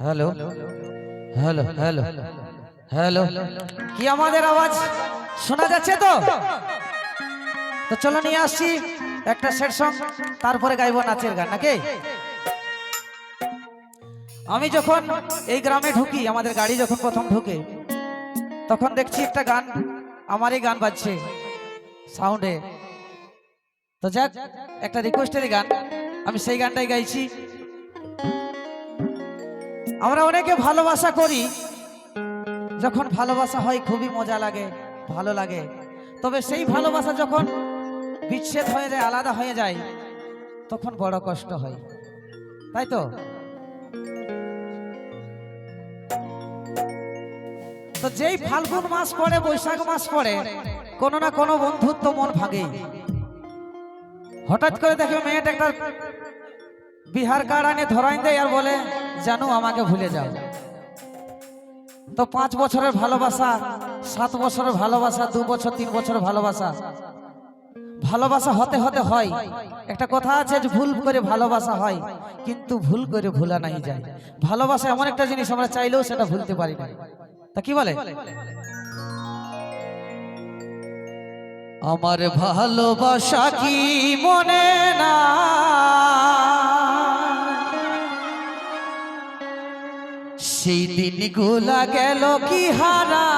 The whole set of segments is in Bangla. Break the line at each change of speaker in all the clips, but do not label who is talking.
হ্যালো? হ্যালো? হ্যালো হ্যালো কি আমাদের আওয়াজ? শোনা যাচ্ছে তো? তো চলো নিয়ে আসছি একটা সেট সং তারপরে গাইবো নাচের গান নাকি? আমি যখন এই গ্রামে ঢুকি আমাদের গাড়ি যখন প্রথম ঢুকে তখন দেখছি একটা গান আমারই গান বাজছে সাউন্ডে তো যাক একটা রিকোয়েস্টের গান। আমি সেই গানটাই গাইছি। আমরা অনেকে ভালোবাসা করি। যখন ভালোবাসা হয়, খুবই মজা লাগে, ভালো লাগে। তবে সেই ভালোবাসা যখন বিচ্ছেদ হয়ে যায়, আলাদা হয়ে যায়, তখন বড় কষ্ট হয়। তাই তো? তো যেই ফাল্গুন মাস পড়ে, বৈশাখ মাস পড়ে, কোনো না কোনো বন্ধুত্ব মন ভাগে হঠাৎ করে দেখবে মেয়েটা একটা বিহার কার্ড আনে ধরাই দেয় আর বলে, জানো, আমাকে ভুলে যাও। তো পাঁচ বছরের ভালোবাসা, সাত বছরের ভালোবাসা, দু বছর, তিন বছরের ভালোবাসা। ভালোবাসা হতে হতে হয়। একটা কথা আছে যে ভুল করে ভালোবাসা হয়, কিন্তু ভুল করে ভুলা নাই যায়। ভালোবাসা এমন একটা জিনিস, আমরা চাইলেও সেটা ভুলতে পারি না। তা কি বলে? আমার ভালোবাসা কি মনে না? সেই দিনগুলা গেল কি হারা?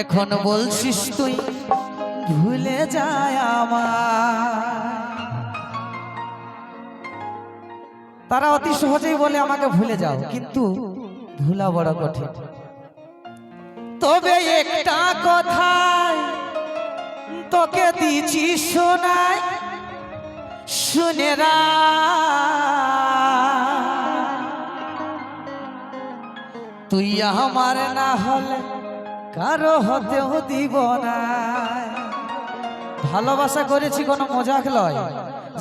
এখন বলছিস তুই ভুলে যায় আমার। তারা অতি সহজেই বলে, আমাকে ভুলে যাও। কিন্তু ভুলা বড় কঠিন। তবে একটা কথা তোকে দিছি শোনায় শুনে রা। তুই আমার না হলে কারও হতেও দিব না। ভালোবাসা করেছি কোনো মজাক লয়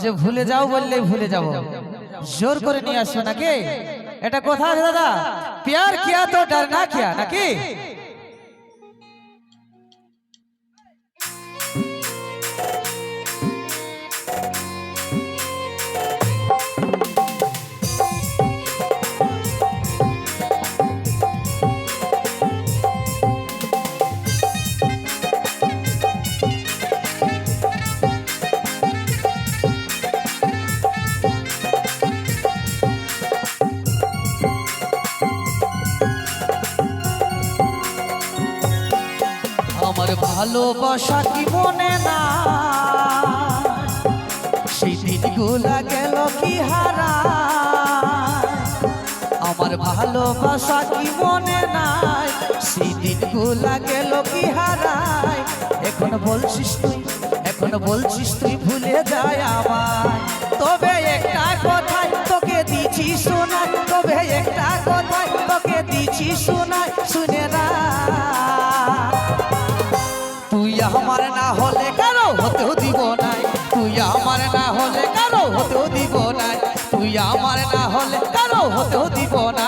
যে ভুলে যাও বললেই ভুলে যাব। জোর করে নিয়ে আসছো নাকি? এটা কথা আছে দাদা? প্যার কিয়া তো ডর না কিয়া নাকি? ভালোবাসা কি মনে না? সেই দিনগুলা গেল কি হারা? আমার ভালোবাসা কি মনে নাই? সেই দিনগুলা গেল কি হারায় এখন বলছিস তুই, এখন বলছিস তুই ভুলে যায় আমার তবে একটা কথাই তোকে দিছি শোনা তবে একটা কথাই তোকে দিছি শোনা তুই আমার না হলে কারও হতেও দিব নাই। তুই আমার না হলে কারও হতেও দিব নাই। তুই আমার না হলে কারও হতেও দিব না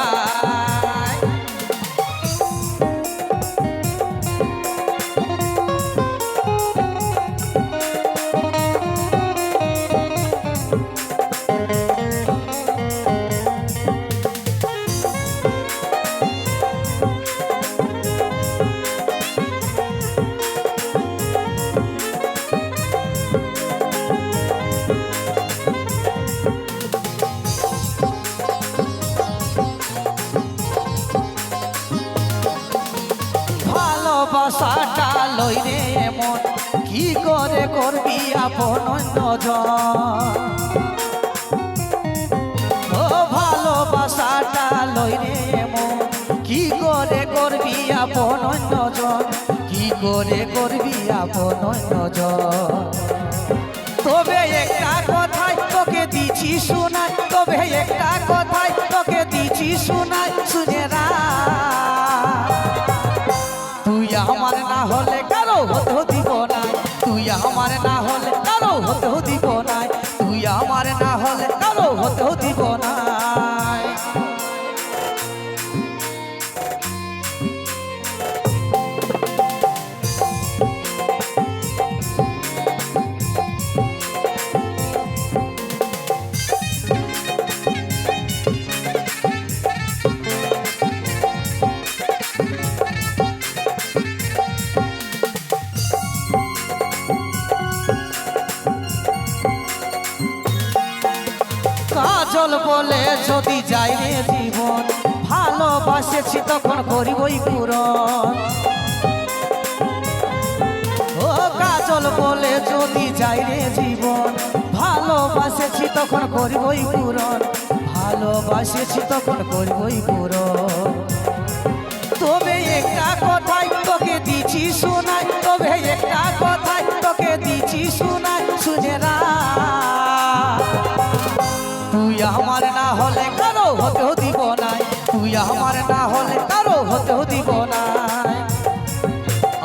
ভালোবাসাটা লই রে এমন কি করে করবি আপন ও ভালোবাসাটা লই রে এমন কি করে করবি আপন অন্যজন কি করে করবি আপন অন্যজন তবে একটা কথাই তোকে দিছি শোনাই হলে কারও হতেও দিব কাজল বলে যদি যাই রে জীবন, ভালোবাসেছি তখন করিবই পূরণ। ও কাজল বলে যদি যাই রে জীবন, ভালোবাসেছি তখন করিবই পূরণ। ভালোবাসেছি তখন করিবই পূরণ। তুই আমার না হলে কারও হতেও দিব নাই। তুই আমার না হলে কারও হতেও দিব নাই।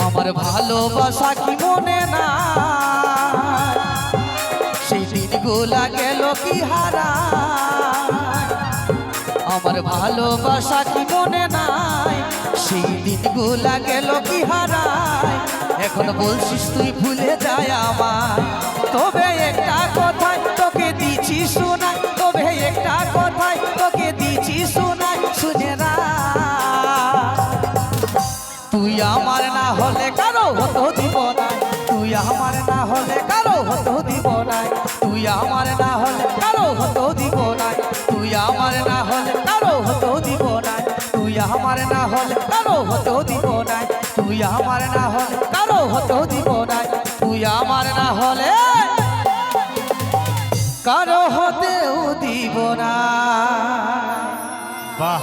আমার ভালোবাসা কি মনে না সেই দিনগুলা গেল কি হারা? আমার ভালোবাসা কি মনে নাই? সেই দিনগুলা গেল কি হারায় এখন বলছিস তুই ভুলে যায় আমায়। দিব না তুই আমার না হলে কারও হতো দিব না তুই আমার না হলে কারও হতো দিব না তুই আমার না হলে কারও হতো দিব না তুই আমার না হলে কারও হতো দিব না তুই আমার না হলে কারও হতো দিব না তুই আমার না হলে কারও হতেও দিব না
বাহ।